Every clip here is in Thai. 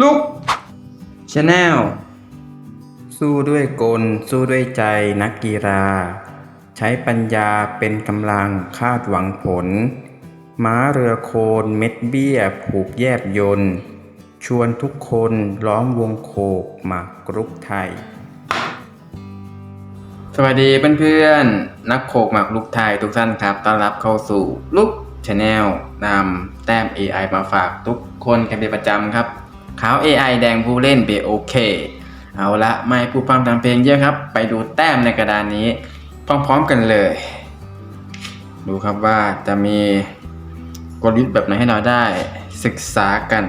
ลุกชาแนลสู้ด้วยกล สู้ด้วยใจนักกีฬา ใช้ปัญญาเป็นกำลังคาดหวังผล ม้าเรือโคนเม็ดเบี้ย ผูกแยบยนต์ชวนทุกคนล้อมวงโคกหมากรุกไทย สวัสดีเพื่อนๆ นักโขกหมากลุกไทยทุกท่านครับ ต้อนรับเข้าสู่ลุกชาแนลนำแต้ม AI มาฝากทุกคนกันเป็นประจำครับ ขาว AI แดงผู้เล่นเบโอเค เอาละไม่ผู้ฟังทำเพลงเยอะครับ ไปดูแต้มในกระดานนี้ พร้อมๆกันเลย ดูครับว่าจะมีกลยุทธ์แบบไหนให้เราได้ศึกษากัน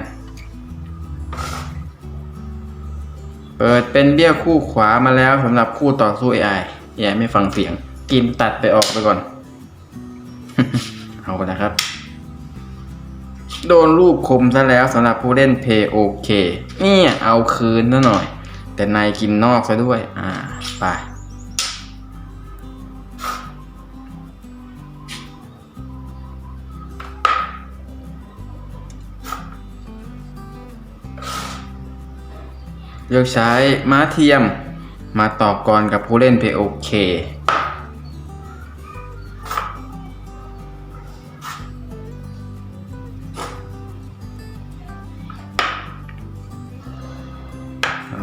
เปิดเป็นเบี้ยคู่ขวามาแล้วสำหรับคู่ต่อสู้ AI AI ไม่ฟังเสียง กินตัดไปออกไปก่อน เอาละครับ โดนลูกคมซะแล้วสำหรับผู้เล่นเพย์โอเคเนี่ยเอาคืนซะหน่อย แต่ในกินนอกซะด้วย อ่า ไป เลือกใช้ม้าเทียมมาต่อกรกับผู้เล่นเพย์โอเค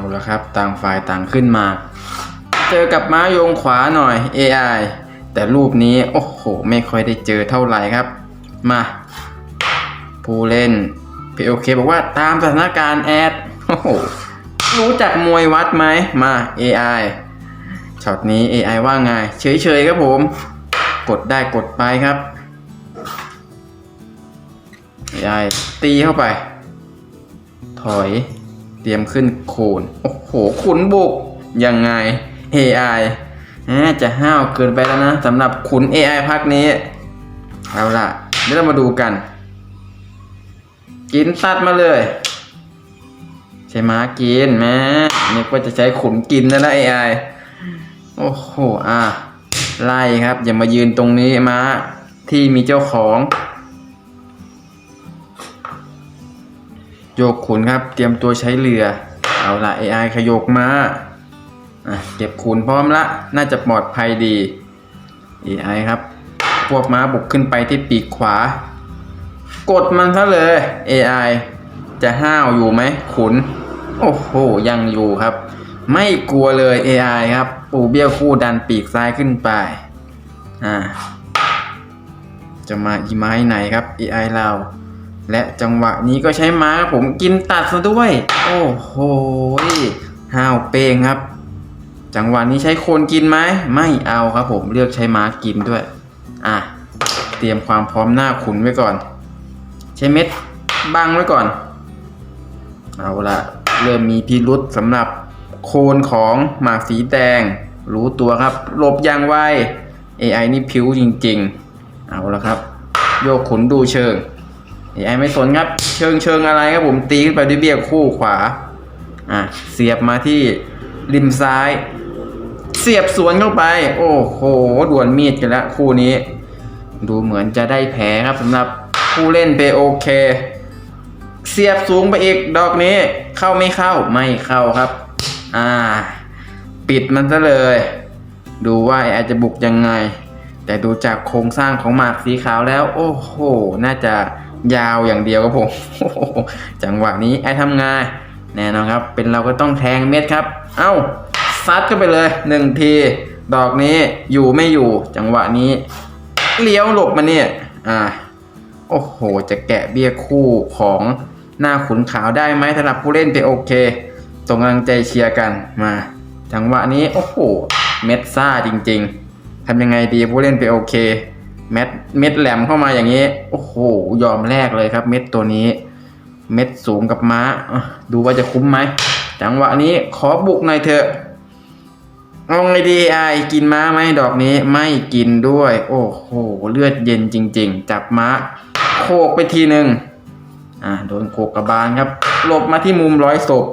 เอาละครับ ต่างฝ่ายต่างขึ้นมา เจอกับม้าโยงขวาหน่อย AI แต่รูปนี้โอ้โห ไม่ค่อยได้เจอเท่าไหร่ครับ มา ผู้เล่นพีโอเคบอกว่าตามสถานการณ์แอดโอ้โหรู้จักมวยวัดไหมมา AI ช็อตนี้ AI ว่าไง เฉยๆครับผม กดได้กดไปครับ AI ตีเข้าไป ถอย ตรียมขึ้นโคนโอ้โหขุนบุก ยังไง AI จะห้าวเกินไปแล้วนะสำหรับขุน AI พักนี้ เอาล่ะ เดี๋ยวเรามาดูกัน กินตัดมาเลย ใช่ม้ากินแม่นึกว่าจะใช้ขุนกินนะนะ AI โอ้โห อะ ไล่ครับ อย่ามายืนตรงนี้ม้าที่มีเจ้าของ โยกขุนครับ เตรียมตัวใช้เรือ เอาละ AI ขยกมาเก็บขุนพร้อมละ น่าจะปลอดภัยดี AI ครับ พวกม้าบุกขึ้นไปที่ปีกขวา กดมันซะเลย AI จะห้าวอยู่ไหมขุน โอ้โห ยังอยู่ครับ ไม่กลัวเลย AI ครับ ปูเบี้ยวคู่ดันปีกซ้ายขึ้นไป อ่า จะมาอีไม้ไหนครับ AI เรา และจังหวะนี้ก็ใช้ม้าครับผมกินตัดซะด้วย โอ้โหห้าวเป้งครับ จังหวะนี้ใช้โคนกินไหมไม่เอาครับผมเลือกใช้ม้ากินด้วย อะ เตรียมความพร้อมหน้าขุนไว้ก่อน ใช้เม็ดบังไว้ก่อน เอาละเริ่มมีพิรุษสำหรับโคนของหมากสีแดง รู้ตัวครับหลบอย่างไว AI นี่ผิวจริงๆ เอาละครับ โยกขุนดูเชิง AI ไม่สนครับ เชิงเชิงอะไรครับผมตีขึ้นไปด้วยเบี้ยคู่ขวา อะ เสียบมาที่ริมซ้าย เสียบสวนเข้าไป โอ้โหดวลมีดกันแล้วคู่นี้ ดูเหมือนจะได้แผลครับสำหรับผู้เล่นเปโอเค เสียบสูงไปอีกดอกนี้ เข้าไม่เข้าไม่เข้าครับ อ่า ปิดมันซะเลย ดูว่าอาจจะบุกยังไง แต่ดูจากโครงสร้างของหมากสีขาวแล้ว โอ้โห น่าจะ ยาวอย่างเดียวครับผมจังหวะนี้ไอ้ทำงานแน่นอนครับ เป็นเราก็ต้องแทงเม็ดครับ เอ้าซัดก็ไปเลยหนึ่งที ดอกนี้อยู่ไม่อยู่ จังหวะนี้เลี้ยวหลบมาเนี่ย อ่า โอ้โห จะแกะเบี้ยคู่ของหน้าขุนขาวได้ไหมสำหรับผู้เล่นไปโอเคส่งกำลังใจเชียร์กันมา จังหวะนี้ โอ้โห เม็ดซ่าจริง ๆทำยังไงดีผู้เล่นไปโอเค เม็ดเม็ดแหลมเข้ามาอย่างนี้ โอ้โห ยอมแลกเลยครับ เม็ดตัวนี้ เม็ดสูงกับม้า ดูว่าจะคุ้มไหม จังหวะนี้ขอบุกหน่อยเถอะเอาไงดีไอกินม้าไหมดอกนี้ไม่กินด้วย โอ้โห เลือดเย็นจริง ๆ จับม้าโขกไปทีหนึ่งอ่าโดนโขกกระบาลครับ หลบมาที่มุมร้อยศพ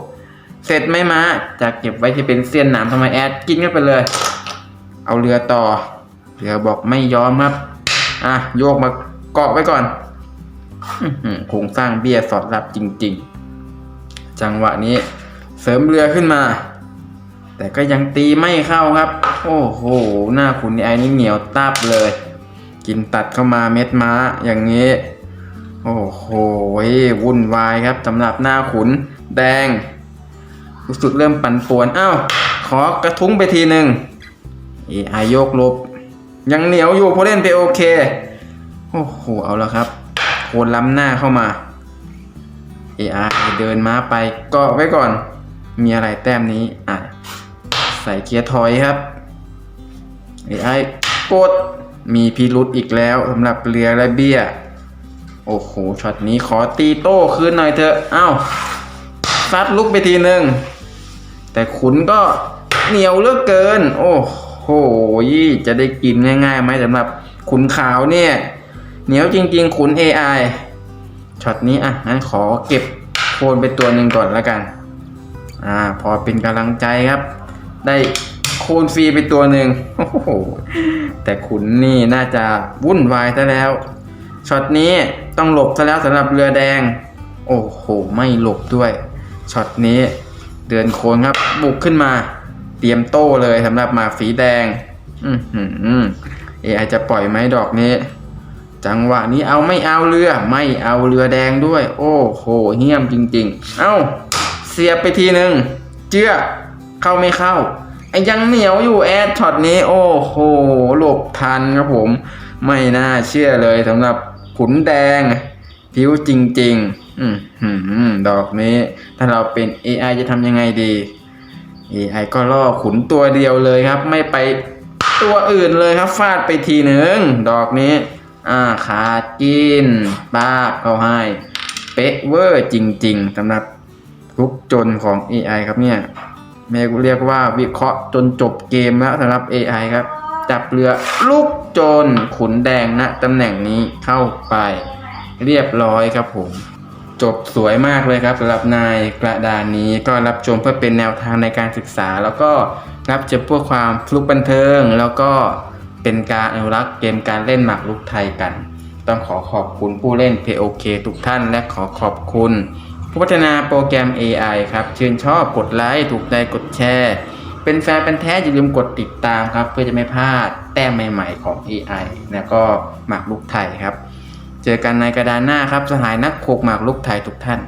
เสร็จไหมม้าจะเก็บไว้ที่เป็นเสี้ยนหนามทำไมแอดกินกันไปเลย เอาเรือต่อ เรือบอกไม่ยอมครับ อะโยกมาเกาะไว้ก่อนโครงสร้างเบี้ยสอดรับจริง ๆ จังหวะนี้ เสริมเรือขึ้นมา แต่ก็ยังตีไม่เข้าครับ โอ้โห หน้าขุนไอ้นี่เหนียวตับเลย กินตัดเข้ามาเม็ดม้าอย่างนี้ โอ้โหวุ่นวายครับสำหรับหน้าขุนแดงรู้สึกเริ่มปั่นป่วน อ้าว ขอกระทุ้งไปทีหนึ่งเอไอโยกลบ ยังเหนียวอยู่พอเล่นไปโอเค โอ้โห เอาแล้วครับโคนล้ำหน้าเข้ามา AI เดินม้าไปเกาะไว้ก่อน มีอะไรแต้มนี้ อะ ใส่เกียร์ถอยครับ AI กด มีพิรุธอีกแล้วสำหรับเรือและเบี้ย โอ้โห ช็อตนี้ขอตีโต้คืนหน่อยเถอะเอ้าซัดลุกไปทีหนึ่งแต่ขุนก็เหนียวเลือกเกิน โอ้โห จะได้กินง่ายๆไหมสำหรับขุนขาวเนี่ย เหนียวจริงๆขุน AI ช็อตนี้อะงั้นขอเก็บโคนไปตัวหนึ่งก่อนแล้วกัน อ่า พอเป็นกำลังใจครับ ได้โคนฟรีไปตัวหนึ่งโอ้โหแต่ขุนนี่น่าจะวุ่นวายซะแล้วช็อตนี้ต้องหลบซะแล้วสำหรับเรือแดง โอ้โห ไม่หลบด้วยช็อตนี้เดือนโคนครับบุกขึ้นมา เตรียมโต้เลยสำหรับหมากสีแดง อือหือเอไอจะปล่อยไหมดอกนี้ จังหวะนี้เอาไม่เอาเรือ ไม่เอาเรือแดงด้วย โอ้โหเหี้ยมจริง ๆ เอ้า เสียบไปทีหนึ่งเจือเข้าไม่เข้าไอ้ยังเหนียวอยู่แอดช็อตนี้ โอ้โหหลบทันครับผม ไม่น่าเชื่อเลยสำหรับขุนแดงผิวจริง ๆ อืมหืมดอกนี้ ถ้าเราเป็น AI จะทำยังไงดี AI ก็ล่อขุนตัวเดียวเลยครับ ไม่ไปตัวอื่นเลยครับ ฟาดไปทีหนึ่งดอกนี้ อ่าขาดกินป้าบเขาให้ เป๊ะเวอร์จริง ๆสำหรับลุกจนของ AI ครับเนี่ยแม่กูเรียกว่าวิเคราะห์จนจบเกมแล้วสำหรับ AI ครับ จับเรือลูกจนขุนแดงณตำแหน่งนี้เข้าไป เรียบร้อยครับผม จบสวยมากเลยครับสำหรับนายกระดานนี้ก็รับชมเพื่อเป็นแนวทางในการศึกษา แล้วก็รับชมพื่อความฟลุกบันเทิง แล้วก็เป็นการอนุรักษ์เกมการเล่นหมากรุกไทยกัน ต้องขอขอบคุณผู้เล่น POK ทุกท่าน และขอขอบคุณ ผู้พัฒนาโปรแกรม AI ครับชื่นชอบกดไลค์ถูกใจกดแชร์ เป็นแฟนเป็นแท้อย่าลืมกดติดตามครับ เพื่อจะไม่พลาดแต้มใหม่ ๆของ AI แล้วก็หมากรุกไทยครับ เจอกันในกระดานหน้าครับสหายนักโคกหมากลุกไทยทุกท่าน